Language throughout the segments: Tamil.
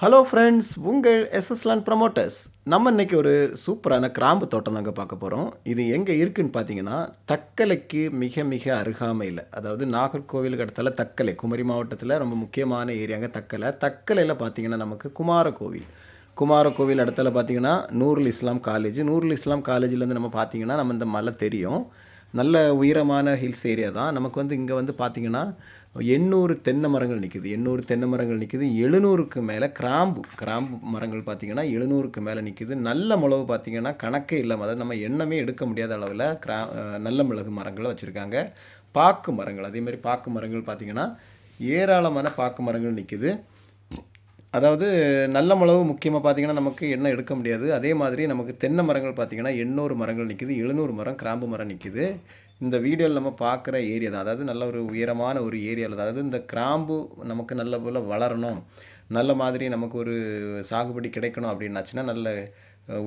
ஹலோ ஃப்ரெண்ட்ஸ் உங்கள் எஸ்எஸ்லான் ப்ரமோட்டர்ஸ் நம்ம இன்னைக்கு ஒரு சூப்பரான கிராம்பு தோட்டம் தாங்க பார்க்க போகிறோம் இது எங்கே இருக்குன்னு பார்த்தீங்கன்னா தக்கலைக்கு மிக மிக அருகாமையில் அதாவது நாகர்கோவிலுக்கு இடத்துல தக்கலை குமரி மாவட்டத்தில் ரொம்ப முக்கியமான ஏரியாங்க தக்கலை. தக்கலையில் பார்த்தீங்கன்னா நமக்கு குமாரகோவில். குமாரகோவில் இடத்துல பார்த்தீங்கன்னா நூருல் இஸ்லாம் காலேஜ் நூருல் இஸ்லாம் காலேஜ்லேருந்து நம்ம பார்த்தீங்கன்னா நம்ம இந்த மலை தெரியும். நல்ல உயரமான ஹில்ஸ் ஏரியா தான். நமக்கு வந்து இங்கே வந்து பார்த்தீங்கன்னா எண்ணூறு தென்னை மரங்கள் நிற்குது எண்ணூறு தென்னை மரங்கள் நிற்குது எழுநூறுக்கு மேலே கிராம்பு. கிராம்பு மரங்கள் பார்த்தீங்கன்னா எழுநூறுக்கு மேலே நிற்குது நல்ல மிளகு பார்த்திங்கன்னா கணக்கே இல்லாமல் அதாவது நம்ம எண்ணமே எடுக்க முடியாத அளவில் கிரா நல்ல மிளகு மரங்களை வச்சுருக்காங்க. பாக்கு மரங்கள் அதேமாதிரி பாக்கு மரங்கள் பார்த்திங்கன்னா ஏராளமான பாக்கு மரங்கள் நிற்குது அதாவது நல்ல மிளகு முக்கியமாக பார்த்தீங்கன்னா நமக்கு எண்ணெய் எடுக்க முடியாது. அதே மாதிரி நமக்கு தென்னை மரங்கள் பார்த்தீங்கன்னா எண்ணூறு மரங்கள் நிற்குது எழுநூறு மரம் கிராம்பு மரம் நிற்குது இந்த வீடியோவில் நம்ம பார்க்குற ஏரியா தான். அதாவது நல்ல ஒரு உயரமான ஒரு ஏரியாவில் தான். அதாவது இந்த கிராம்பு நமக்கு நல்ல போல் வளரணும். நல்ல மாதிரி நமக்கு ஒரு சாகுபடி கிடைக்கணும் அப்படின்னாச்சுன்னா நல்ல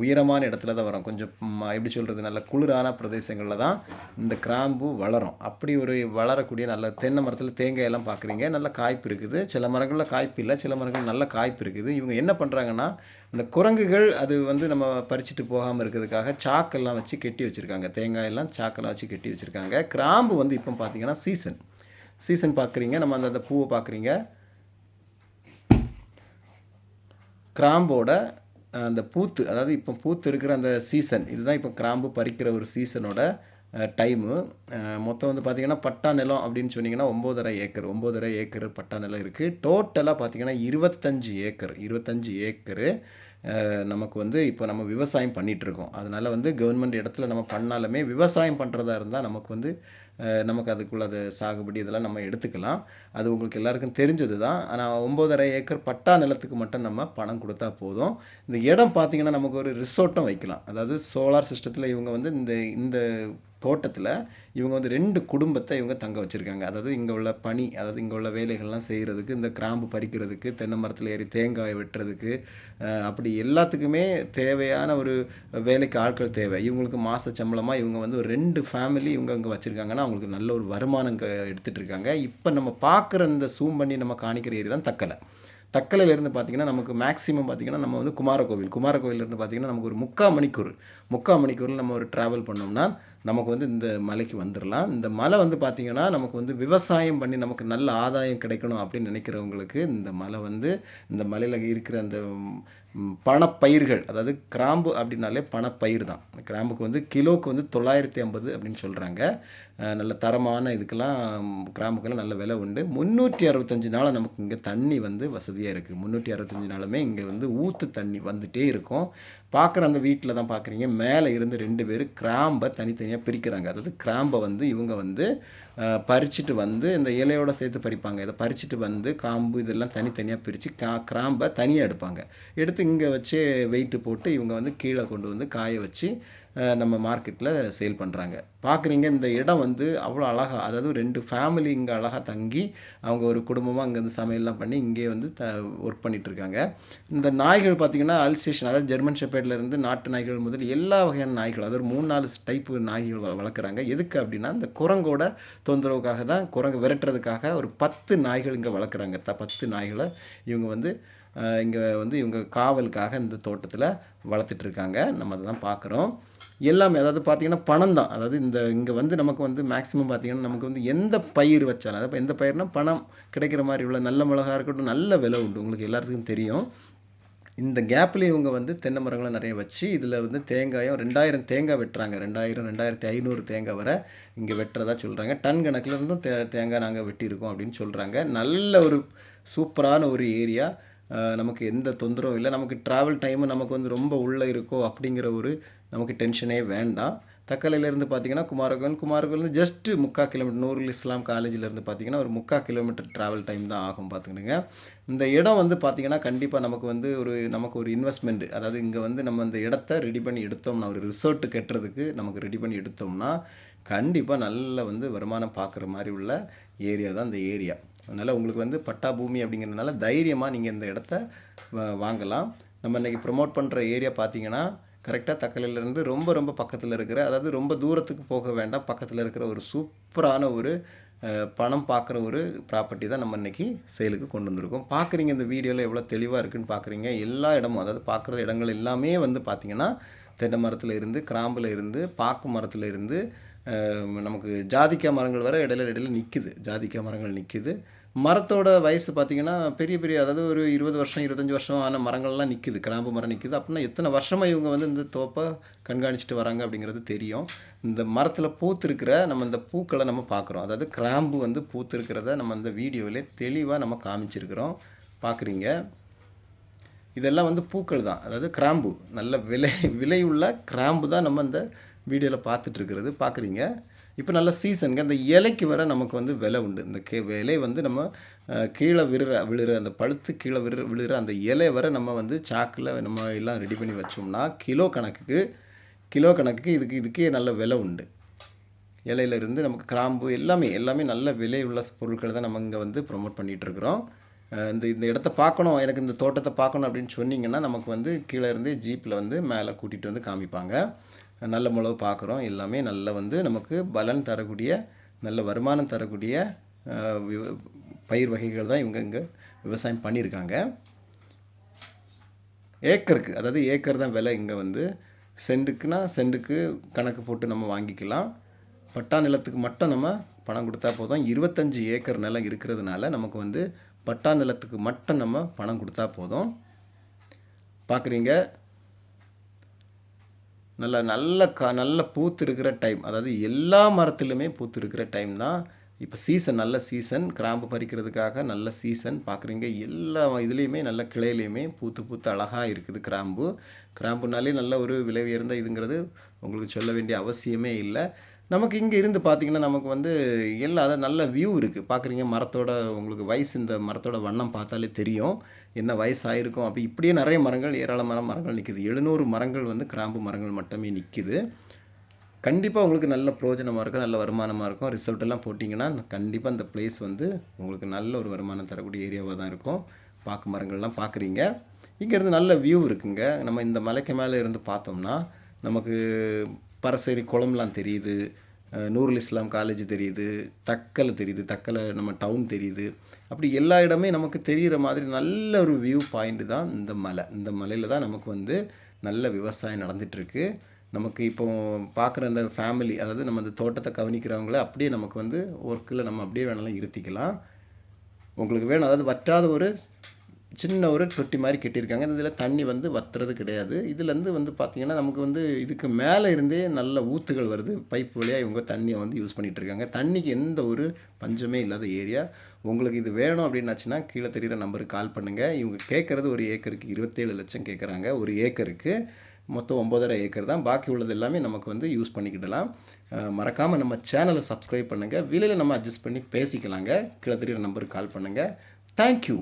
உயரமான இடத்துல தான் வரும். கொஞ்சம் எப்படி சொல்கிறது நல்ல குளிரான பிரதேசங்களில் தான் இந்த கிராம்பு வளரும். அப்படி ஒரு வளரக்கூடிய நல்ல தென்னை மரத்தில் தேங்காய் எல்லாம் பார்க்குறீங்க நல்ல காய்ப்பு இருக்குது. சில மரங்களில் காய்ப்பு இல்லை. சில மரங்கள் நல்ல காய்ப்பு இருக்குது. இவங்க என்ன பண்ணுறாங்கன்னா இந்த குரங்குகள் அது வந்து நம்ம பறிச்சுட்டு போகாமல் இருக்கிறதுக்காக சாக்கெல்லாம் வச்சு கெட்டி வச்சுருக்காங்க. தேங்காய் எல்லாம் சாக்கெல்லாம் வச்சு கெட்டி வச்சுருக்காங்க. கிராம்பு வந்து இப்போ பார்த்தீங்கன்னா சீசன். சீசன் பார்க்குறீங்க நம்ம அந்த அந்த பூவை பார்க்குறீங்க கிராம்போட அந்த பூத்து அதாவது இப்போ பூத்து இருக்கிற அந்த சீசன் இதுதான் இப்போ கிராம்பு பறிக்கிற ஒரு சீசனோட டைமு மொத்தம் வந்து பார்த்திங்கன்னா பட்டா நிலம் அப்படின்னு சொன்னிங்கன்னா ஒம்போதரை ஏக்கர் ஒம்போதரை ஏக்கர் பட்டா நிலம் இருக்குது டோட்டலாக பார்த்தீங்கன்னா இருபத்தஞ்சி ஏக்கர் இருபத்தஞ்சி ஏக்கரு நமக்கு வந்து இப்போ நம்ம விவசாயம் பண்ணிகிட்ருக்கோம் இருக்கோம். அதனால் வந்து கவர்மெண்ட் இடத்துல நம்ம பண்ணாலுமே விவசாயம் பண்ணுறதா இருந்தால் நமக்கு வந்து நமக்கு அதுக்குள்ள அது சாகுபடி இதெல்லாம் நம்ம எடுத்துக்கலாம். அது உங்களுக்கு எல்லாருக்கும் தெரிஞ்சது தான். ஆனால் ஒம்போதரை ஏக்கர் பட்டா நிலத்துக்கு மட்டும் நம்ம பணம் கொடுத்தா போதும். இந்த இடம் பார்த்தீங்கன்னா நமக்கு ஒரு ரிசோர்ட்டும் வைக்கலாம். அதாவது சோலார் சிஸ்டத்தில் இவங்க வந்து இந்த இந்த தோட்டத்தில் இவங்க வந்து ரெண்டு குடும்பத்தை இவங்க தங்க வச்சுருக்காங்க. அதாவது இங்கே உள்ள பணி அதாவது இங்கே உள்ள வேலைகள்லாம் செய்கிறதுக்கு இந்த கிராம்பு பறிக்கிறதுக்கு தென்னை மரத்தில் ஏறி தேங்காய் வெட்டுறதுக்கு அப்படி எல்லாத்துக்குமே தேவையான ஒரு வேலைக்கு ஆட்கள் தேவை. இவங்களுக்கு மாத சம்பளமாக இவங்க வந்து ஒரு ரெண்டு ஃபேமிலி இவங்க இங்கே வச்சுருக்காங்கன்னா அவங்களுக்கு நல்ல ஒரு வருமானம் இங்கே எடுத்துகிட்டு இருக்காங்க. இப்போ நம்ம பார்க்குற இந்த சூம் பண்ணி நம்ம காணிக்கிற ஏரி தான் தக்கலை. தக்கலையிலேருந்து பார்த்தீங்கன்னா நமக்கு மேக்ஸிமம் பார்த்தீங்கன்னா நம்ம வந்து குமாரகோவில். குமாரகோவிலேருந்து பார்த்தீங்கன்னா நமக்கு ஒரு முக்கால் மணிக்கூர் முக்கால் மணிக்கூரில் நம்ம ஒரு ட்ராவல் பண்ணோம்னா நமக்கு வந்து இந்த மலைக்கு வந்துடலாம் இந்த மலை வந்து பார்த்திங்கன்னா நமக்கு வந்து விவசாயம் பண்ணி நமக்கு நல்ல ஆதாயம் கிடைக்கணும் அப்படின்னு நினைக்கிறவங்களுக்கு இந்த மலை வந்து இந்த மலையில் இருக்கிற அந்த பணப்பயிர்கள் அதாவது கிராம்பு அப்படின்னாலே பணப்பயிர் தான். கிராம்புக்கு வந்து கிலோவுக்கு வந்து தொள்ளாயிரத்தி ஐம்பது அப்படின்னு சொல்கிறாங்க நல்ல தரமான இதுக்கெல்லாம் ம், கிராம்புக்கெல்லாம் நல்ல விலை உண்டு. முந்நூற்றி அறுபத்தஞ்சு நாளாக நமக்கு இங்கே தண்ணி வந்து வசதியாக இருக்குது முந்நூற்றி அறுபத்தஞ்சு நாளுமே இங்கே வந்து ஊற்று தண்ணி வந்துகிட்டே இருக்கும். பார்க்குற அந்த வீட்டில் தான் பார்க்குறீங்க மேலே இருந்து ரெண்டு பேர் கிராம்பை தனித்தனியாக பிரிக்கிறாங்க. அதாவது கிராம்பை வந்து இவங்க வந்து பறிச்சுட்டு வந்து இந்த இலையோட சேர்த்து பறிப்பாங்க. இதை பறிச்சுட்டு வந்து காம்பு இதெல்லாம் தனித்தனியாக பிரித்து கா கிராம்பை தனியாக எடுப்பாங்க. எடுத்து இங்கே வச்சு வெயிட்டு போட்டு இவங்க வந்து கீழே கொண்டு வந்து காய வச்சு நம்ம மார்க்கெட்டில் சேல் பண்ணுறாங்க பார்க்குறீங்க இந்த இடம் வந்து அவ்வளோ அழகாக அதாவது ரெண்டு ஃபேமிலி இங்கே அழகாக தங்கி அவங்க ஒரு குடும்பமாக அங்கேருந்து சமையல்லாம் பண்ணி இங்கே வந்து த ஒர்க் பண்ணிகிட்ருக்காங்க இந்த நாய்கள் பார்த்திங்கன்னா அல்சேஷன் அதாவது ஜெர்மன் ஷெப்பேட்லேருந்து நாட்டு நாய்கள் முதல் எல்லா வகையான நாய்கள் அதாவது மூணு நாலு டைப்பு நாய்கள் வளர்க்குறாங்க. எதுக்கு அப்படின்னா இந்த குரங்கோட தொந்தரவுக்காக தான் குரங்கு விரட்டுறதுக்காக ஒரு பத்து நாய்கள் இங்கே வளர்க்குறாங்க. த பத்து நாய்களை இவங்க வந்து இங்கே வந்து இவங்க காவலுக்காக இந்த தோட்டத்தில் வளர்த்துட்ருக்காங்க நம்ம அதை தான் பார்க்குறோம் எல்லாமே அதாவது பார்த்தீங்கன்னா பணம் தான் அதாவது இந்த இங்கே வந்து நமக்கு வந்து மேக்ஸிமம் பார்த்தீங்கன்னா நமக்கு வந்து எந்த பயிர் வச்சாலும் அதாவது எந்த பயிர்னா பணம் கிடைக்கிற மாதிரி உள்ள நல்ல மிளகா இருக்கட்டும் நல்ல விலை உண்டு. உங்களுக்கு எல்லாத்துக்கும் தெரியும். இந்த கேப்லேயே இவங்க வந்து தென்னை மரங்களை நிறைய வச்சு இதில் வந்து தேங்காயும் ரெண்டாயிரம் தேங்காய் வெட்டுறாங்க. ரெண்டாயிரம் ரெண்டாயிரத்தி ஐநூறு தேங்காய் வரை இங்கே வெட்டுறதா சொல்கிறாங்க டன் கணக்கில் இருந்தும் தே தேங்காய் நாங்கள் வெட்டியிருக்கோம் அப்படின்னு சொல்கிறாங்க நல்ல ஒரு சூப்பரான ஒரு ஏரியா. நமக்கு எந்த தொந்தரவும் இல்லை. நமக்கு ட்ராவல் டைமு நமக்கு வந்து ரொம்ப உள்ளே இருக்கோ அப்படிங்கிற ஒரு நமக்கு டென்ஷனே வேண்டாம். தக்கலையிலேருந்து பார்த்தீங்கன்னா குமாரகோவில் குமாரகோவிலேருந்து ஜஸ்ட்டு முக்கால் கிலோமீட்டர் நூறு இஸ்லாம் காலேஜிலேருந்து பார்த்தீங்கன்னா ஒரு முக்கால் கிலோமீட்டர் ட்ராவல் டைம் தான் ஆகும் பார்த்துக்கிடுங்க. இந்த இடம் வந்து பார்த்திங்கன்னா கண்டிப்பாக நமக்கு வந்து ஒரு நமக்கு ஒரு இன்வெஸ்ட்மெண்ட் அதாவது இங்கே வந்து நம்ம இந்த இடத்த ரெடி பண்ணி எடுத்தோம்னா ஒரு ரிசோர்ட்டு கட்டுறதுக்கு நமக்கு ரெடி பண்ணி எடுத்தோம்னா கண்டிப்பாக நல்ல வந்து வருமானம் பார்க்குற மாதிரி உள்ள ஏரியா தான் இந்த ஏரியா அதனால் உங்களுக்கு வந்து பட்டா பூமி அப்படிங்கிறதுனால தைரியமாக நீங்கள் இந்த இடத்த வாங்கலாம். நம்ம இன்றைக்கி ப்ரொமோட் பண்ணுற ஏரியா பார்த்தீங்கன்னா கரெக்டாக தக்கலையிலேருந்து ரொம்ப ரொம்ப பக்கத்தில் இருக்கிற அதாவது ரொம்ப தூரத்துக்கு போக வேண்டாம். பக்கத்தில் இருக்கிற ஒரு சூப்பரான ஒரு பணம் பார்க்குற ஒரு ப்ராப்பர்ட்டி தான் நம்ம இன்றைக்கி சேலுக்கு கொண்டு வந்திருக்கோம். பார்க்குறீங்க இந்த வீடியோவில் எவ்வளோ தெளிவாக இருக்குன்னு பார்க்குறீங்க எல்லா இடமும் அதாவது பார்க்குற இடங்கள் எல்லாமே வந்து பார்த்திங்கன்னா தென்னை மரத்தில் இருந்து கிராம்பில் இருந்து பாக்கு மரத்தில் இருந்து நமக்கு ஜாதிக்காய் மரங்கள் வர இடையில இடையில நிற்குது ஜாதிக்காய் மரங்கள் நிற்குது மரத்தோட வயசு பார்த்திங்கன்னா பெரிய பெரிய அதாவது ஒரு இருபது வருஷம் இருபத்தஞ்சி வருஷம் ஆன மரங்கள்லாம் நிற்குது கிராம்பு மரம் நிற்குது அப்படின்னா எத்தனை வருஷமாக இவங்க வந்து இந்த தோப்பை கண்காணிச்சிட்டு வராங்க அப்படிங்கிறது தெரியும். இந்த மரத்தில் பூத்திருக்கிற நம்ம இந்த பூக்களை நம்ம பார்க்குறோம் அதாவது கிராம்பு வந்து பூத்திருக்கிறத நம்ம இந்த வீடியோவிலே தெளிவாக நம்ம காமிச்சிருக்கிறோம். பார்க்குறீங்க இதெல்லாம் வந்து பூக்கள் தான். அதாவது கிராம்பு. நல்ல விலை விலையுள்ள கிராம்பு தான் நம்ம இந்த வீடியோவில் பார்த்துட்ருக்கிறது. பார்க்குறீங்க. இப்போ நல்ல சீசனுங்க. அந்த இலைக்கு வர நமக்கு வந்து விலை உண்டு. இந்த கே இலை வந்து நம்ம கீழே விழுற விழுற அந்த பழுத்து கீழே விழுற விழுற அந்த இலை வர நம்ம வந்து சாக்கில் நம்ம எல்லாம் ரெடி பண்ணி வச்சோம்னா கிலோ கணக்குக்கு கிலோ கணக்குக்கு இதுக்கு இதுக்கே நல்ல விலை உண்டு. இலையிலேருந்து நமக்கு கிராம்பு எல்லாமே எல்லாமே நல்ல விலை உள்ள பொருட்களை தான் நம்ம இங்கே வந்து ப்ரொமோட் பண்ணிகிட்ருக்குறோம். இந்த இந்த இடத்த பார்க்கணும். எனக்கு இந்த தோட்டத்தை பார்க்கணும் அப்படின்னு சொன்னிங்கன்னா நமக்கு வந்து கீழே இருந்து ஜீப்பில் வந்து மேலே கூட்டிகிட்டு வந்து காமிப்பாங்க. நல்ல மிளகு பார்க்குறோம். எல்லாமே நல்ல வந்து நமக்கு பலன் தரக்கூடிய நல்ல வருமானம் தரக்கூடிய விவ- பயிர் வகைகள் தான் இவங்க இங்கே விவசாயம் பண்ணியிருக்காங்க. ஏக்கருக்கு அதாவது ஏக்கர் தான் விலை இங்கே வந்து. சென்ட்டுக்குனா சென்ட்டுக்கு கணக்கு போட்டு நம்ம வாங்கிக்கலாம். பட்டா நிலத்துக்கு மட்டும் நம்ம பணம் கொடுத்தா போதும். இருபத்தஞ்சி ஏக்கர் நிலம் இருக்கிறதுனால நமக்கு வந்து பட்டா நிலத்துக்கு மட்டும் நம்ம பணம் கொடுத்தா போதும். பார்க்குறீங்க. நல்ல நல்ல கா நல்ல பூத்து இருக்கிற டைம் அதாவது எல்லா மரத்திலுமே பூத்து இருக்கிற டைம் தான் இப்போ சீசன் நல்ல சீசன் கிராம்பு பறிக்கிறதுக்காக நல்ல சீசன் பார்க்குறீங்க எல்லா இதுலேயுமே நல்ல கிளையிலையுமே பூத்து பூத்து அழகாக இருக்குது கிராம்பு. கிராம்புனாலே நல்ல ஒரு விலை உயர்ந்த இதுங்கிறது உங்களுக்கு சொல்ல வேண்டிய அவசியமே இல்லை. நமக்கு இங்கே இருந்து பார்த்தீங்கன்னா நமக்கு வந்து எல்லா அதாவது நல்ல வியூ இருக்குது பார்க்குறீங்க மரத்தோட உங்களுக்கு வயசு இந்த மரத்தோட வண்ணம் பார்த்தாலே தெரியும். என்ன வயசு ஆயிருக்கும் அப்படி இப்படியே நிறைய மரங்கள் ஏராளமான மரங்கள் நிற்குது எழுநூறு மரங்கள் வந்து கிராம்பு மரங்கள் மட்டுமே நிற்கிது கண்டிப்பாக உங்களுக்கு நல்ல பிரயோஜனமாக இருக்கும் நல்ல வருமானமாக இருக்கும். ரிசல்ட் எல்லாம் போட்டிங்கன்னா கண்டிப்பாக அந்த பிளேஸ் வந்து உங்களுக்கு நல்ல ஒரு வருமானம் தரக்கூடிய ஏரியாவாக தான் இருக்கும். பாக்கு மரங்கள்லாம் பார்க்குறீங்க இங்கேருந்து நல்ல வியூ இருக்குங்க. நம்ம இந்த மலைக்கு மேலே இருந்து பார்த்தோம்னா நமக்கு பரசேரி குளம்லாம் தெரியுது நூருல் இஸ்லாம் காலேஜ் தெரியுது தக்கலை தெரியுது தக்கலை நம்ம டவுன் தெரியுது. அப்படி எல்லா இடமே நமக்கு தெரிகிற மாதிரி நல்ல ஒரு வியூ பாயிண்ட் தான் இந்த மலை. இந்த மலையில் தான் நமக்கு வந்து நல்ல விவசாயம் நடந்துகிட்ருக்கு நமக்கு இப்போ பார்க்குற அந்த ஃபேமிலி அதாவது நம்ம அந்த தோட்டத்தை கவனிக்கிறவங்கள அப்படியே நமக்கு வந்து ஒர்க்கில் நம்ம அப்படியே வேணாலும் இருத்திக்கலாம். உங்களுக்கு வேணும். அதாவது வற்றாத ஒரு சின்ன ஒரு தொட்டி மாதிரி கட்டியிருக்காங்க. இதில் தண்ணி வந்து வத்துறது கிடையாது. இதுலேருந்து வந்து பார்த்திங்கன்னா நமக்கு வந்து இதுக்கு மேலே இருந்தே நல்ல ஊத்துகள் வருது. பைப் வழியாக இவங்க தண்ணியை வந்து யூஸ் பண்ணிகிட்டு இருக்காங்க தண்ணிக்கு எந்த ஒரு பஞ்சமே இல்லாத ஏரியா. உங்களுக்கு இது வேணும் அப்படின்னாச்சுன்னா கீழே தெரிகிற நம்பருக்கு கால் பண்ணுங்கள் இவங்க கேட்குறது ஒரு ஏக்கருக்கு இருபத்தேழு லட்சம் கேட்குறாங்க ஒரு ஏக்கருக்கு மொத்தம் ஒம்பதரை ஏக்கர் தான். பாக்கி உள்ளது எல்லாமே நமக்கு வந்து யூஸ் பண்ணிக்கிடலாம். மறக்காமல் நம்ம சேனலை சப்ஸ்கிரைப் பண்ணுங்கள் விலையில் நம்ம அட்ஜஸ்ட் பண்ணி பேசிக்கலாங்க. கீழே தெரிகிற நம்பருக்கு கால் பண்ணுங்கள் தேங்க்யூ.